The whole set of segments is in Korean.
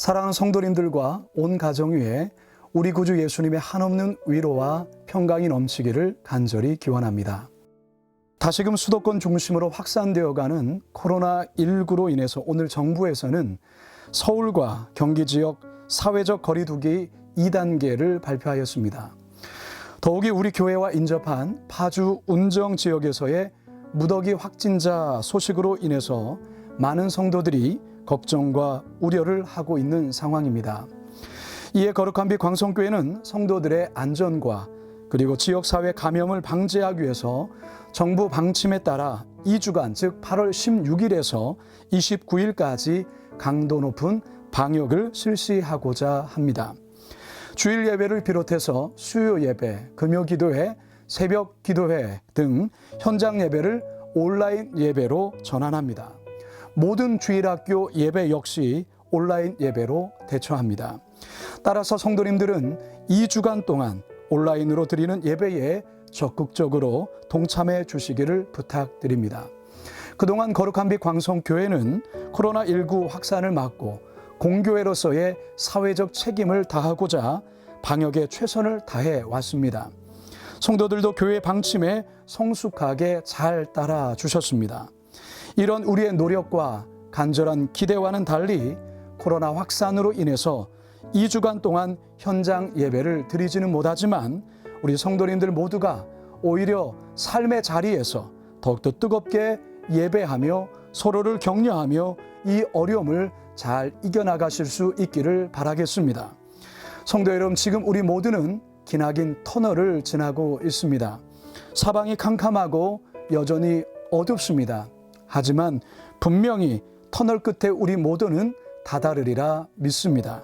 사랑하는 성도님들과 온 가정 위에 우리 구주 예수님의 한없는 위로와 평강이 넘치기를 간절히 기원합니다. 다시금 수도권 중심으로 확산되어 가는 코로나19로 인해서 오늘 정부에서는 서울과 경기 지역 사회적 거리두기 2단계를 발표하였습니다. 더욱이 우리 교회와 인접한 파주 운정 지역에서의 무더기 확진자 소식으로 인해서 많은 성도들이 걱정과 우려를 하고 있는 상황입니다. 이에 거룩한 빛 광성교회는 성도들의 안전과 그리고 지역사회 감염을 방지하기 위해서 정부 방침에 따라 2주간 즉 8월 16일에서 29일까지 강도 높은 방역을 실시하고자 합니다. 주일 예배를 비롯해서 수요 예배, 금요 기도회, 새벽 기도회 등 현장 예배를 온라인 예배로 전환합니다. 모든 주일학교 예배 역시 온라인 예배로 대처합니다. 따라서 성도님들은 2주간 동안 온라인으로 드리는 예배에 적극적으로 동참해 주시기를 부탁드립니다. 그동안 거룩한 빛 광성교회는 코로나19 확산을 막고 공교회로서의 사회적 책임을 다하고자 방역에 최선을 다해 왔습니다. 성도들도 교회 방침에 성숙하게 잘 따라 주셨습니다. 이런 우리의 노력과 간절한 기대와는 달리 코로나 확산으로 인해서 2주간 동안 현장 예배를 드리지는 못하지만 우리 성도님들 모두가 오히려 삶의 자리에서 더욱더 뜨겁게 예배하며 서로를 격려하며 이 어려움을 잘 이겨나가실 수 있기를 바라겠습니다. 성도 여러분, 지금 우리 모두는 기나긴 터널을 지나고 있습니다. 사방이 캄캄하고 여전히 어둡습니다. 하지만 분명히 터널 끝에 우리 모두는 다다르리라 믿습니다.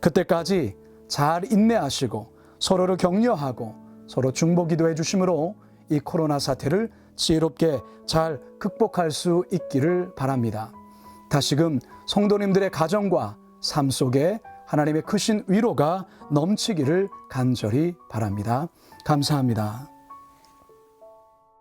그때까지 잘 인내하시고 서로를 격려하고 서로 중보 기도해 주심으로 이 코로나 사태를 지혜롭게 잘 극복할 수 있기를 바랍니다. 다시금 성도님들의 가정과 삶 속에 하나님의 크신 위로가 넘치기를 간절히 바랍니다. 감사합니다.